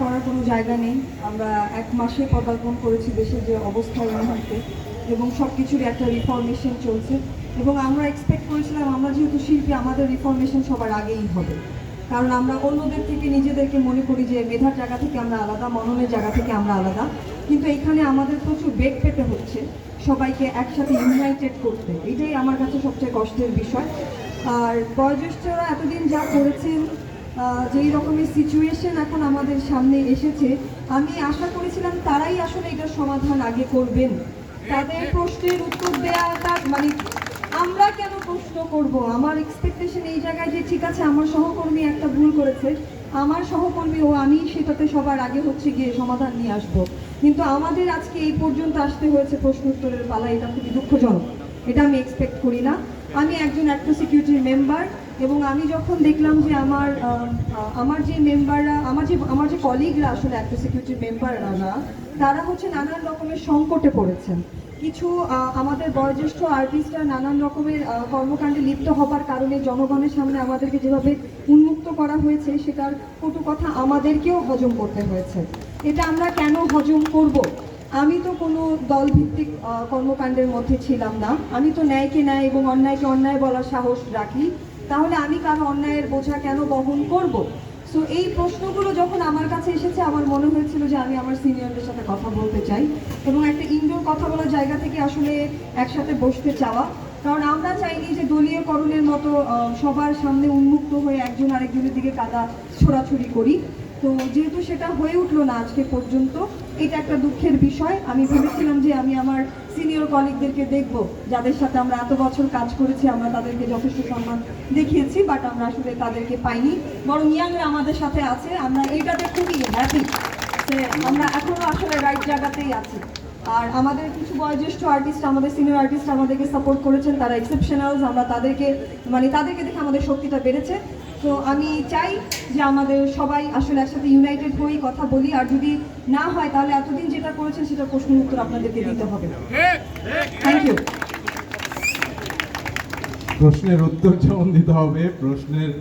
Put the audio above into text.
করার কোনো জায়গা নেই। আমরা এক মাসে পদার্পণ করেছি দেশের যে অবস্থা এই এবং সব কিছুরই একটা রিফরমেশন চলছে। এবং আমরা এক্সপেক্ট করেছিলাম আমরা যেহেতু শিল্পী, আমাদের রিফরমেশন সবার আগেই হবে। কারণ আমরা অন্যদের থেকে নিজেদেরকে মনে করি যে মেধার জায়গা থেকে আমরা আলাদা, মননের জায়গা থেকে আমরা আলাদা। কিন্তু এখানে আমাদের প্রচুর বেগ পেতে হচ্ছে সবাইকে একসাথে ইউনাইটেড করতে। এটাই আমার কাছে সবচেয়ে কষ্টের বিষয়। আর বয়োজ্যেষ্ঠরা এতদিন যা করেছেন যেই রকমের সিচুয়েশন এখন আমাদের সামনে এসেছে, আমি আশা করেছিলাম তারাই আসলে এটার সমাধান আগে করবেন। তাদের প্রশ্নের উত্তর দেওয়াটা মানে আমরা কেন প্রশ্ন করব? আমার এক্সপেকটেশন এই জায়গায় যে ঠিক আছে, আমার সহকর্মী একটা ভুল করেছে, আমার সহকর্মী ও আমি সেটাতে সবার আগে হচ্ছে গিয়ে সমাধান নিয়ে আসব। কিন্তু আমাদের আজকে এই পর্যন্ত আসতে হয়েছে প্রশ্ন উত্তরের পালা, এটা খুবই দুঃখজনক। এটা আমি এক্সপেক্ট করি না। আমি একজন অ্যাক্ট সিকিউরিটির মেম্বার এবং আমি যখন দেখলাম যে আমার আমার যে মেম্বাররা আমার যে আমার যে কলিগরা আসলে অ্যাক্ট সিকিউরিটির মেম্বাররা তারা হচ্ছে নানান রকমের সংকটে পড়েছেন। কিছু আমাদের বয়োজ্যেষ্ঠ আর্টিস্টরা নানান রকমের কর্মকাণ্ডে লিপ্ত হবার কারণে জনগণের সামনে আমাদেরকে যেভাবে উন্মুক্ত করা হয়েছে, সেটার কটু কথা আমাদেরকেও হজম করতে হয়েছে। এটা আমরা কেন হজম করব? আমি তো কোনো দলভিত্তিক কর্মকাণ্ডের মধ্যে ছিলাম না। আমি তো ন্যায়কে ন্যায় এবং অন্যায়কে অন্যায় বলার সাহস রাখি। তাহলে আমি কারও অন্যায়ের বোঝা কেন বহন করব? সো এই প্রশ্নগুলো যখন আমার কাছে এসেছে, আমার মনে হয়েছিল যে আমি আমার সিনিয়রদের সাথে কথা বলতে চাই এবং একটা ইনডোর কথা বলার জায়গা থেকে আসলে একসাথে বসতে চাওয়া। কারণ আমরা চাইনি যে দলীয়করণের মতো সবার সামনে উন্মুক্ত হয়ে একজন আরেকজনের দিকে কাদা ছোড়াছুড়ি করি। তো যেহেতু সেটা হয়ে উঠল না আজকে পর্যন্ত, এটা একটা দুঃখের বিষয়। আমি ভেবেছিলাম যে আমি আমার সিনিয়র কলিগদেরকে দেখব, যাদের সাথে আমরা এত বছর কাজ করেছি, আমরা তাদেরকে যথেষ্ট সম্মান দেখিয়েছি বাট আমরা আসলে তাদেরকে পাইনি। বরং ইয়াংরা আমাদের সাথে আছে, আমরা এইটাতে খুবই হ্যাপি যে আমরা এখনও আসলে রাইট জায়গাতেই আছি। আর আমাদের কিছু বয়োজ্যেষ্ঠ আর্টিস্ট আমাদের সিনিয়র আর্টিস্ট আমাদেরকে সাপোর্ট করেছেন, তারা এক্সেপশনালস আমরা তাদেরকে মানে তাদেরকে দেখে আমাদের শক্তিটা বেড়েছে। তো আমি চাই যে আমাদের সবাই আসলে একসাথে ইউনাইটেড হয়ে কথা বলি, আর যদি না হয় তাহলে এতদিন যেটা করেছেন সেটা প্রশ্ন উত্তর আপনাদেরকে দিতে হবে। থ্যাংক ইউ প্রশ্নের উত্তর যেমন দিতে হবে, প্রশ্নের